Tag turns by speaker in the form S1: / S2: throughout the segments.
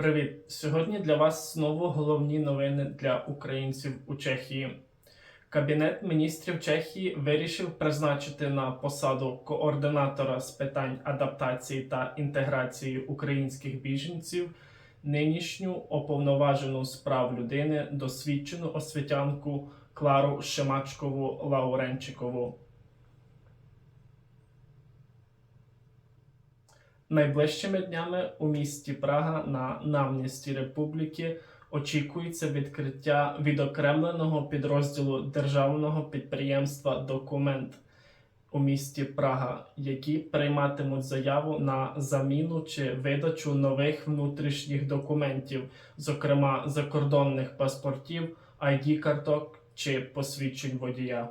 S1: Привіт! Сьогодні для вас знову головні новини для українців у Чехії. Кабінет міністрів Чехії вирішив призначити на посаду координатора з питань адаптації та інтеграції українських біженців нинішню оповноважену з прав людини досвідчену освітянку Клару Шимачкову Лауренчикову. Найближчими днями у місті Прага на намісті Республіки очікується відкриття відокремленого підрозділу державного підприємства Документ у місті Прага, які прийматимуть заяву на заміну чи видачу нових внутрішніх документів, зокрема закордонних паспортів, id карток чи посвідчень водія.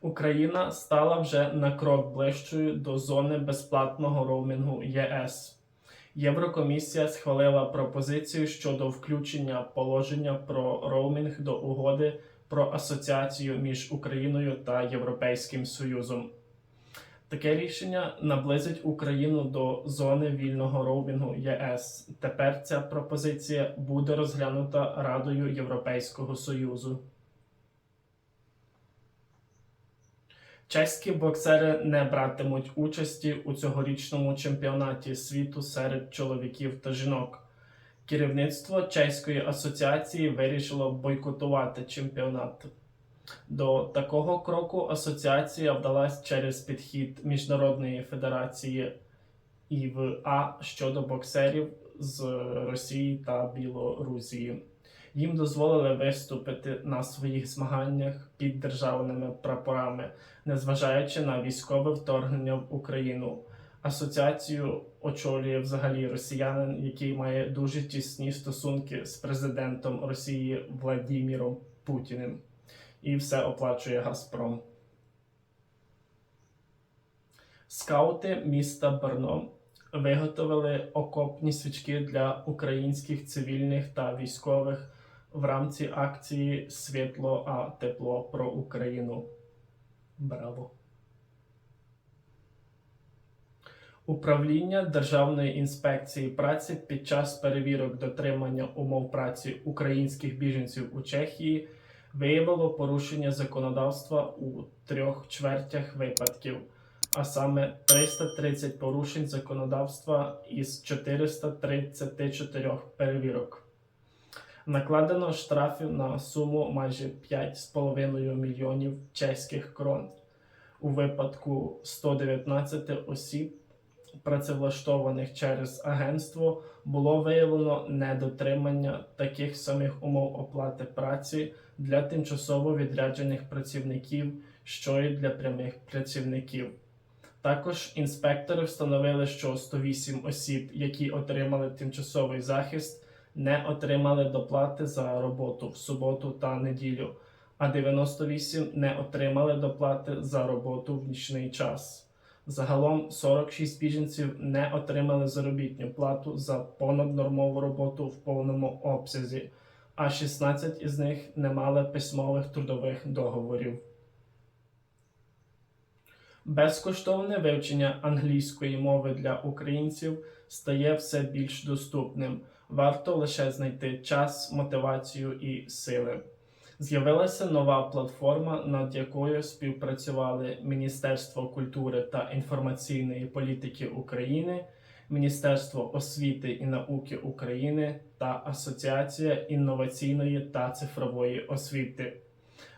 S1: Україна стала вже на крок ближчою до зони безплатного роумінгу ЄС. Єврокомісія схвалила пропозицію щодо включення положення про роумінг до угоди про асоціацію між Україною та Європейським Союзом. Таке рішення наблизить Україну до зони вільного роумінгу ЄС. Тепер ця пропозиція буде розглянута Радою Європейського Союзу. Чеські боксери не братимуть участі у цьогорічному чемпіонаті світу серед чоловіків та жінок. Керівництво Чеської асоціації вирішило бойкотувати чемпіонат. До такого кроку асоціація вдалась через підхід Міжнародної федерації ІВА щодо боксерів з Росії та Білорусі. Їм дозволили виступити на своїх змаганнях під державними прапорами, незважаючи на військове вторгнення в Україну. Асоціацію очолює взагалі росіянин, який має дуже тісні стосунки з президентом Росії Владіміром Путіним. І все оплачує Газпром. Скаути міста Брно виготовили окопні свічки для українських цивільних та військових в рамці акції Світло, а тепло про Україну. Браво! Управління Державної інспекції праці під час перевірок дотримання умов праці українських біженців у Чехії виявило порушення законодавства у трьох чвертях випадків, а саме 330 порушень законодавства із 434 перевірок. Накладено штрафів на суму майже 5,5 мільйонів чеських крон. У випадку 119 осіб, працевлаштованих через агентство, було виявлено недотримання таких самих умов оплати праці для тимчасово відряджених працівників, що й для прямих працівників. Також інспектори встановили, що 108 осіб, які отримали тимчасовий захист, не отримали доплати за роботу в суботу та неділю, а 98 не отримали доплати за роботу в нічний час. Загалом 46 біженців не отримали заробітну плату за понаднормову роботу в повному обсязі, а 16 із них не мали письмових трудових договорів. Безкоштовне вивчення англійської мови для українців стає все більш доступним. Варто лише знайти час, мотивацію і сили. З'явилася нова платформа, над якою співпрацювали Міністерство культури та інформаційної політики України, Міністерство освіти і науки України та Асоціація інноваційної та цифрової освіти.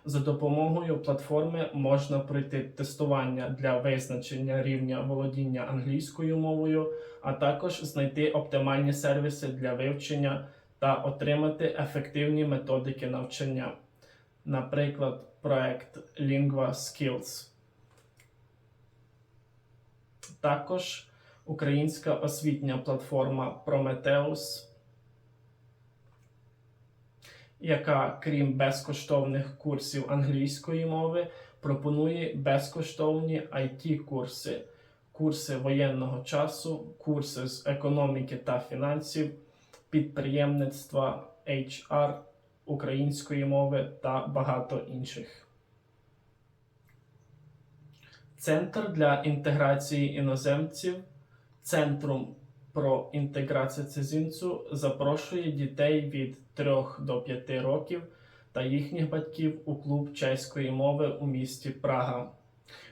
S1: За допомогою платформи можна пройти тестування для визначення рівня володіння англійською мовою, а також знайти оптимальні сервіси для вивчення та отримати ефективні методики навчання. Наприклад, проект Lingua Skills. Також українська освітня платформа Prometheus яка, крім безкоштовних курсів англійської мови, пропонує безкоштовні it курси курси воєнного часу, курси з економіки та фінансів, підприємництва HR, української мови та багато інших. Центр для інтеграції іноземців, Центрум про інтеграцію цезінцю запрошує дітей від 3 до 5 років та їхніх батьків у клуб чеської мови у місті Прага.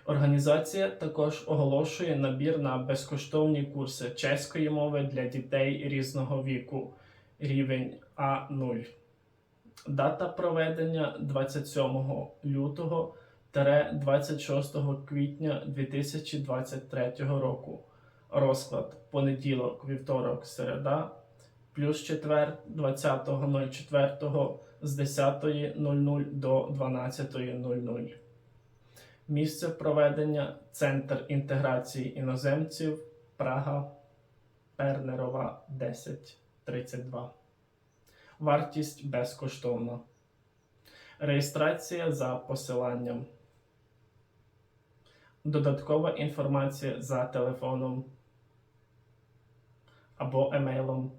S1: Організація також оголошує набір на безкоштовні курси чеської мови для дітей різного віку, рівень А0. Дата проведення 27 лютого 26 квітня 2023 року. Розклад понеділок, вівторок, середа, плюс четвер 20.04 з 10.00 до 12.00. Місце проведення Центр інтеграції іноземців Прага Пернерова 1032. Вартість безкоштовна. Реєстрація за посиланням. Додаткова інформація за телефоном або емейлом.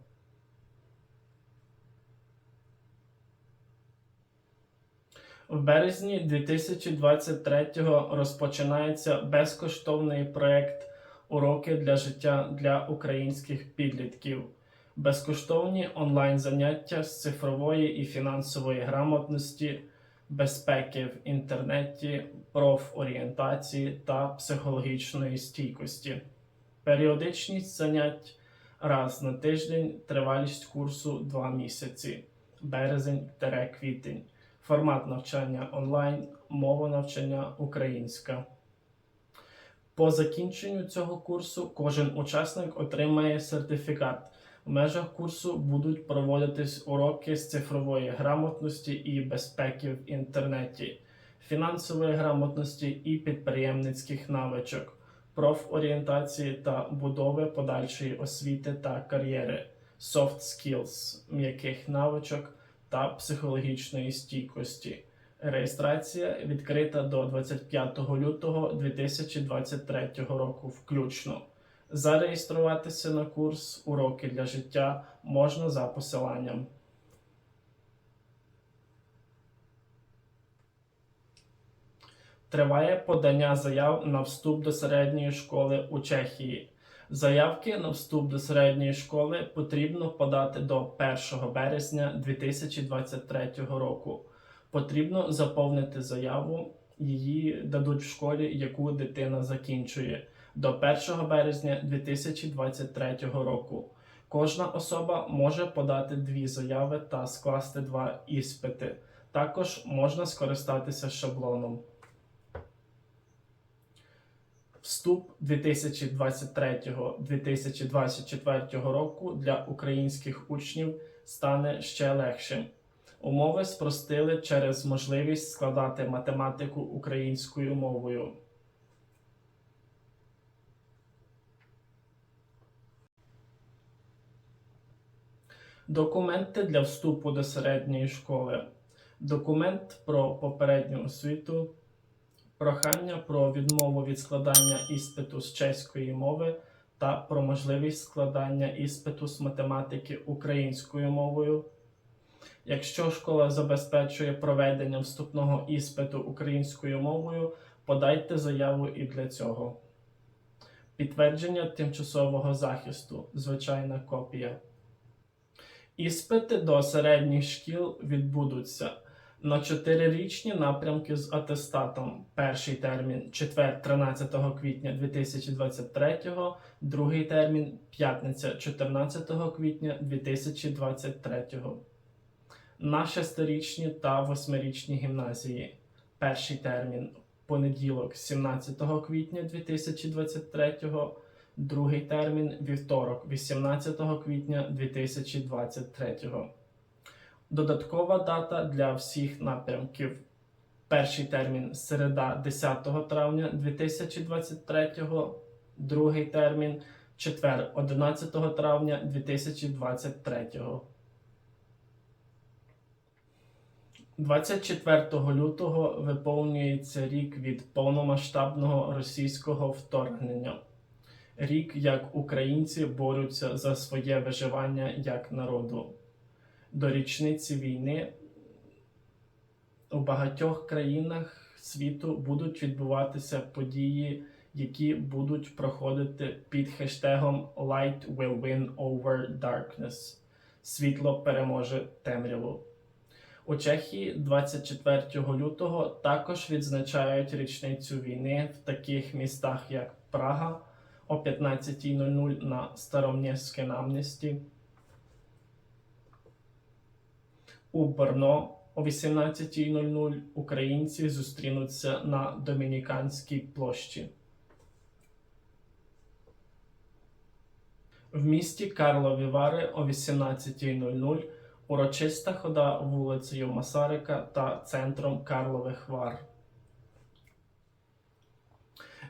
S1: В березні 2023 розпочинається безкоштовний проект Уроки для життя для українських підлітків. Безкоштовні онлайн заняття з цифрової і фінансової грамотності, безпеки в інтернеті, профорієнтації та психологічної стійкості. Періодичність занять раз на тиждень, тривалість курсу 2 місяці, березень-квітень. Формат навчання онлайн, мова навчання українська. По закінченню цього курсу кожен учасник отримає сертифікат. В межах курсу будуть проводитись уроки з цифрової грамотності і безпеки в інтернеті, фінансової грамотності і підприємницьких навичок, профорієнтації та будови подальшої освіти та кар'єри, soft skills, м'яких навичок та психологічної стійкості. Реєстрація відкрита до 25 лютого 2023 року включно. Зареєструватися на курс Уроки для життя можна за посиланням. Триває подання заяв на вступ до середньої школи у Чехії. Заявки на вступ до середньої школи потрібно подати до 1 березня 2023 року. Потрібно заповнити заяву, її дадуть в школі, яку дитина закінчує до 1 березня 2023 року. Кожна особа може подати дві заяви та скласти два іспити. Також можна скористатися шаблоном. Вступ 2023-2024 року для українських учнів стане ще легшим. Умови спростили через можливість складати математику українською мовою. Документи для вступу до середньої школи. Документ про попередню освіту. Прохання про відмову від складання іспиту з чеської мови та про можливість складання іспиту з математики українською мовою. Якщо школа забезпечує проведення вступного іспиту українською мовою, подайте заяву і для цього. Підтвердження тимчасового захисту. Звичайна копія. Іспити до середніх шкіл відбудуться на 4-річні напрямки з атестатом. Перший термін четвер 13 квітня 2023, другий термін п'ятниця 14 квітня 2023. На 6-річні та 8-річні гімназії. Перший термін понеділок 17 квітня 2023, другий термін вівторок 18 квітня 2023. Додаткова дата для всіх напрямків. Перший термін середа 10 травня 2023, другий термін четвер 11 травня 2023. 24 лютого виповнюється рік від повномасштабного російського вторгнення. Рік, як українці борються за своє виживання як народу. До річниці війни у багатьох країнах світу будуть відбуватися події, які будуть проходити під хештегом Light will win over darkness. Світло переможе темряву. У Чехії 24 лютого також відзначають річницю війни в таких містах, як Прага о 15.00 на Старомнєвське намністі, у Брно о 18.00 українці зустрінуться на Домініканській площі. В місті Карлові Вари о 18.00 урочиста хода вулицею Масарика та центром Карлових Вар.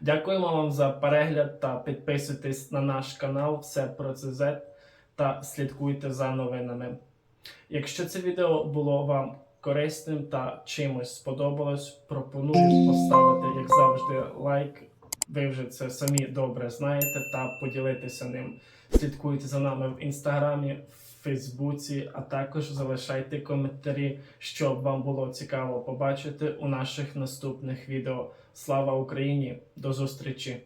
S1: Дякуємо вам за перегляд та підписуйтесь на наш канал Все про ЦЗ та слідкуйте за новинами. Якщо це відео було вам корисним та чимось сподобалось, пропоную поставити, як завжди, лайк. Ви вже це самі добре знаєте, та поділитися ним. Слідкуйте за нами в інстаграмі, в Фейсбуці, а також залишайте коментарі, щоб вам було цікаво побачити у наших наступних відео. Слава Україні! До зустрічі!